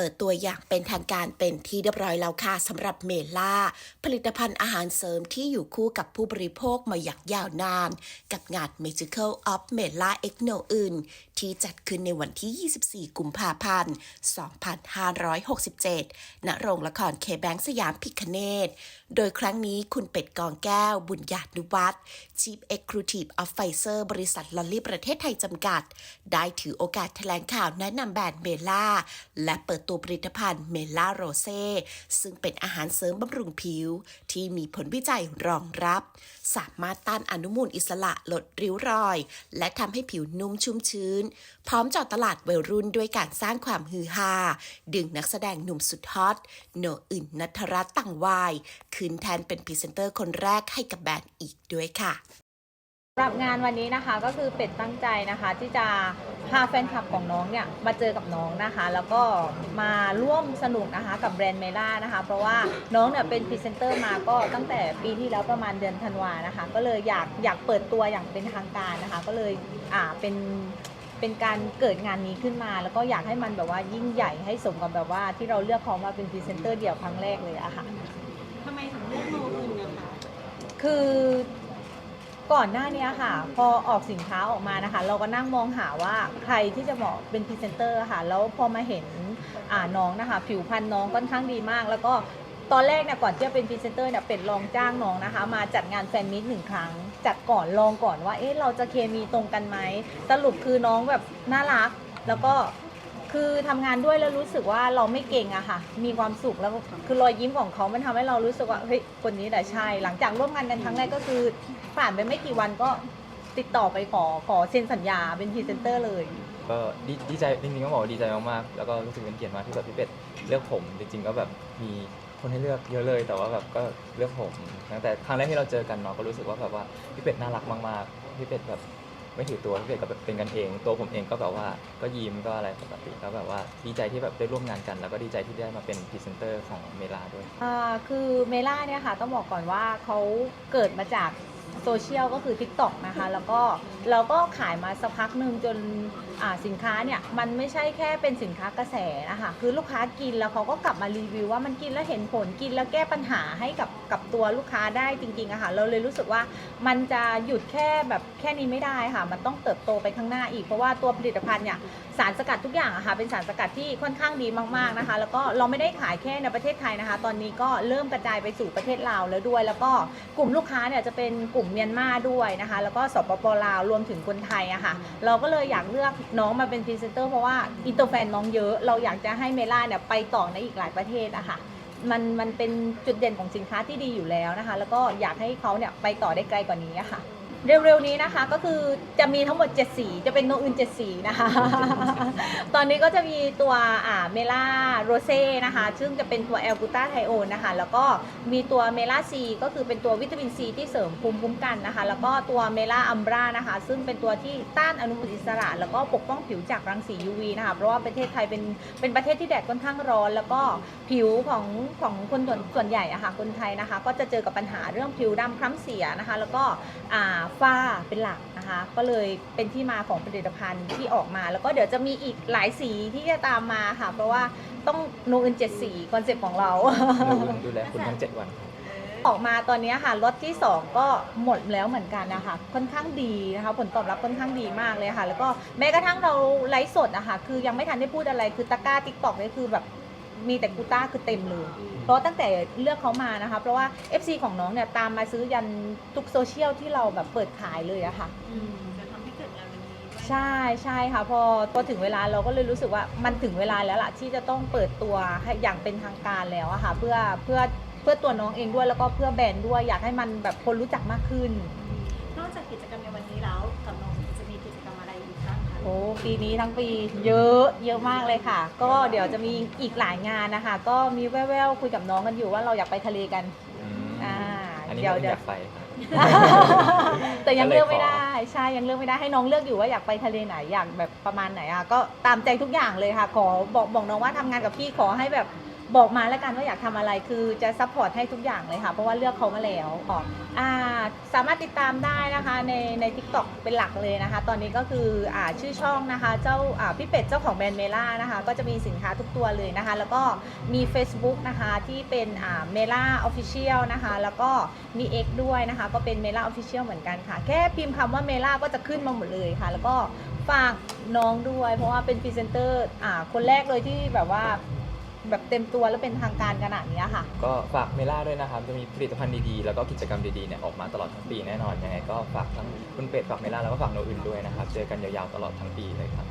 ปิดตัวอย่างเป็นทางการเป็นที่เรียบร้อยแล้วค่ะสำหรับเมล่า ผลิตภัณฑ์อาหารเสริมที่อยู่คู่กับผู้บริโภคมาอย่างยาวนาน กับงาน Magical of Mela X No อื่น ที่จัดขึ้นในวันที่ 24 กุมภาพันธ์ 2567 ณ โรงละครเคแบงสยามพิคเนตโดยครั้งนี้คุณเป็ดกองแก้ว บุญญาณุวัฒน์ Chief Executive of Pfizer บริษัทลอลลี่ประเทศไทยจำกัด ได้ถือโอกาสแถลงข่าวแนะนำแบรนด์เมล่า และเปิดตัวผลิตภัณฑ์เมล่าโรเซ่ซึ่งเป็นอาหารเสริมบำรุงผิว ที่มีผลวิจัยรองรับ สามารถต้านอนุมูลอิสระลดริ้วรอย และทำให้ผิวนุ่มชุ่มชื้นพร้อมเจอดตลาดวัยรุ่นด้วยการสร้างความฮือฮา ดึงนักแสดงหนุ่มสุดฮอตโนอื่นนัทรัตน์ต่างวายขึ้นแทนเป็นพรีเซนเตอร์คนแรกให้กับแบรนด์อีกด้วยค่ะสำหรับงานวันนี้นะคะก็คือเป็ดตั้งใจนะคะ ที่จะพาแฟนคลับของน้องเนี่ยมาเจอกับน้องนะคะ แล้วก็มาร่วมสนุกนะคะกับแบรนด์เมล่านะคะ เพราะว่าน้องเนี่ยเป็นพรีเซนเตอร์มาก็ตั้งแต่ปีที่แล้วประมาณเดือนธันวานะคะ ก็เลยอยากอยากเปิดตัวอย่างเป็นทางการนะคะ ก็เลยอ่าเป็น เป็นการเกิดงานนี้ขึ้นมา แล้วก็อยากให้มันแบบว่ายิ่งใหญ่ให้สมกับแบบว่าที่เราเลือกเขามาเป็นพรีเซนเตอร์เดี่ยวครั้งแรกเลยอะค่ะ ทำไมถึงเลือกโนอื่นนะคะ คือก่อนหน้านี้ค่ะ พอออกสินค้าออกมานะคะ เราก็นั่งมองหาว่าใครที่จะเหมาะเป็นพรีเซนเตอร์ค่ะ แล้วพอมาเห็นอ่าน้องนะคะ ผิวพรรณน้องค่อนข้างดีมาก แล้วก็ ตอนแรกเนี่ยก่อนที่จะเป็นพรีเซนเตอร์เนี่ยเป็ดลองจ้างน้องนะคะ มาจัดงานแฟนมิตหนึ่งครั้งจัดก่อนลองก่อนว่า เอ๊ะเราจะเคมีตรงกันไหมสรุปคือน้องแบบน่ารัก แล้วก็คือทำงานด้วยแล้วรู้สึกว่าเราไม่เก่งอะค่ะ มีความสุขแล้วคือรอยยิ้มของเขามันทำให้เรารู้สึกว่าเฮ้ยคนนี้แหละใช่ หลังจากร่วมงานกันครั้งแรกก็คือผ่านไปไม่กี่วันก็ติดต่อไปขอขอเซ็นสัญญาเป็นพรีเซนเตอร์เลย ก็ดีดีใจจริงๆก็บอกว่าดีใจมากๆแล้วก็รู้สึกเป็นเกียรติมากที่แบบพี่เป็ดเลือกผมจริงๆก็แบบมี คนให้เลือกเยอะเลย แต่ว่าแบบก็เลือกผมตั้งแต่ครั้งแรกที่เราเจอกันเนาะก็รู้สึกว่าแบบว่าพี่เป็ดน่ารักมากๆพี่เป็ดแบบไม่ถือตัวพี่เป็ดก็แบบเป็นกันเอง ตัวผมเองก็แบบว่าก็ยิ้มก็อะไรปกติแล้วแบบว่าดีใจที่แบบได้ร่วมงานกัน แล้วก็ดีใจที่ได้มาเป็นพรีเซนเตอร์ของเมลาด้วย อ่าคือเมล่าเนี่ยค่ะต้องบอกก่อนว่าเขาเกิดมาจาก โซเชียลก็คือ TikTok นะคะแล้วก็เราก็ขายมาสักพักหนึ่งจนอ่าสินค้าเนี่ยมันไม่ใช่แค่เป็นสินค้ากระแสนะคะคือลูกค้ากินแล้วเขาก็กลับมารีวิวว่ามันกินแล้วเห็นผลกินแล้วแก้ปัญหาให้กับกับตัวลูกค้าได้จริงๆอะค่ะเราเลยรู้สึกว่ามันจะหยุดแค่แบบแค่นี้ไม่ได้ค่ะ มันต้องเติบโตไปข้างหน้าอีกเพราะว่าตัวผลิตภัณฑ์เนี่ยสารสกัดทุกอย่างอะค่ะเป็นสารสกัดที่ค่อนข้างดีมากๆนะคะ แล้วก็เราไม่ได้ขายแค่ในประเทศไทยนะคะ ตอนนี้ก็เริ่มกระจายไปสู่ประเทศลาวแล้วด้วย แล้วก็กลุ่มลูกค้าเนี่ยจะเป็นกลุ่มเมียนมาด้วยนะคะ แล้วก็สปปลาวรวมถึงคนไทยอะค่ะ เราก็เลยอยากเลือกน้องมาเป็นพรีเซนเตอร์เพราะว่าอินเตอร์แฟนน้องเยอะ เราอยากจะให้เมล่าเนี่ยไปต่อในอีกหลายประเทศอะค่ะ มันมันเป็นจุดเด่นของสินค้าที่ดีอยู่แล้วนะคะ แล้วก็อยากให้เขาเนี่ยไปต่อได้ไกลกว่านี้อะค่ะเร็วๆนี้นะคะก็คือจะมีทั้งหมด7สีจะเป็นโนอื่น7สีนะคะ ตอนนี้ก็จะมีตัวอ่าเมล่าโรเซ่นะคะ ซึ่งจะเป็นตัวแอลกูตาไทโอนนะคะ แล้วก็มีตัวเมล่าซีก็คือเป็นตัววิตามินซีที่เสริมภูมิคุ้มกันนะคะ แล้วก็ตัวเมล่าอัมบรานะคะ ซึ่งเป็นตัวที่ต้านอนุมูลอิสระ แล้วก็ปกป้องผิวจากรังสี UV นะคะ เพราะว่าประเทศไทยเป็นเป็นประเทศที่แดดค่อนข้างร้อน แล้วก็ผิวของของคนส่วนส่วนใหญ่อะค่ะคนไทยนะคะ ก็จะเจอกับปัญหาเรื่องผิวดำคล้ำเสียนะคะ แล้วก็อ่าฝ้าเป็นหลักนะคะ ก็เลยเป็นที่มาของผลิตภัณฑ์ที่ออกมา แล้วก็เดี๋ยวจะมีอีกหลายสีที่จะตามมาค่ะ เพราะว่าต้องโนอื่นเจ็ดสีคอนเซ็ปต์ของเรา ดูแลคุณทั้ง 7 วันครับ ออกมาตอนนี้ค่ะรถที่ 2 ก็หมดแล้วเหมือนกันนะคะค่อนข้างดีนะคะผลตอบรับค่อนข้างดีมากเลยค่ะ แล้วก็แม้กระทั่งเราไลฟ์สดนะคะคือยังไม่ทันได้พูดอะไรคือตะกร้าทิกตอกนี่คือแบบมีแต่กูต้าคือเต็มเลย เพราะตั้งแต่เลือกเขามานะคะ เพราะว่า FC ของน้องเนี่ยตามมาซื้อยันทุกโซเชียลที่เราแบบเปิดขายเลยอะค่ะ อืม ใช่ใช่ค่ะพอพอถึงเวลาเราก็เลยรู้สึกว่ามันถึงเวลาแล้วล่ะที่จะต้องเปิดตัวให้อย่างเป็นทางการแล้วอะค่ะเพื่อเพื่อเพื่อตัวน้องเองด้วยแล้วก็เพื่อแบรนด์ด้วยอยากให้มันแบบคนรู้จักมากขึ้น นอกจากกิจกรรมในวันนี้แล้วกับน้องจะมีกิจกรรมอะไรอีกบ้างคะโอ้ปีนี้ทั้งปีเยอะเยอะมากเลยค่ะ ก็เดี๋ยวจะมีอีกหลายงานนะคะ ก็มีแว่วๆคุยกับน้องกันอยู่ว่าเราอยากไปทะเลกัน อืมอ่าอันนี้เดี๋ยวก็เดี๋อยวยากไปครับแต่ยังเลือกไม่ก็เลยขอได้ ใช่ยังเลือกไม่ได้ให้น้องเลือกอยู่ว่าอยากไปทะเลไหนอยากแบบประมาณไหนอะก็ตามใจทุกอย่างเลยค่ะ ขอบอกบอกน้องว่าทำงานกับพี่ขอให้แบบ บอกมาแล้วกันว่าอยากทำอะไรคือจะซัพพอร์ตให้ทุกอย่างเลยค่ะ เพราะว่าเลือกเขามาแล้วอ่าสามารถติดตามได้นะคะในใน t ิ k t o k เป็นหลักเลยนะคะ ตอนนี้ก็คืออ่าชื่อช่องนะคะ เจ้าอ่าพี่เป็ดเจ้าของแบรนด์เมล่านะคะ ก็จะมีสินค้าทุกตัวเลยนะคะ แล้วก็มี Facebook นะคะที่เป็นอ่าเมล่าออฟฟิเชียลนะคะ แล้วก็มี X ด้วยนะคะ ก็เป็นเมล่าออฟฟิเชียลเหมือนกันค่ะ แค่พิมพ์คำว่าเมล่าก็จะขึ้นมาหมดเลยค่ะ แล้วก็ฝากน้องด้วย เพราะว่าเป็นพรีเซนเตอร์อ่าคนแรกเลยที่แบบว่า แบบเต็มตัวและเป็นทางการขนาดนี้ค่ะ ก็ฝากเมล่าด้วยนะครับ จะมีผลิตภัณฑ์ดีๆ แล้วก็กิจกรรมดีๆเนี่ยออกมาตลอดทั้งปีแน่นอนยังไงก็ฝากทั้งคุณเป็ดฝากเมล่าแล้วก็ฝากโนอื่นด้วยนะครับ เจอกันยาวๆตลอดทั้งปีเลยครับ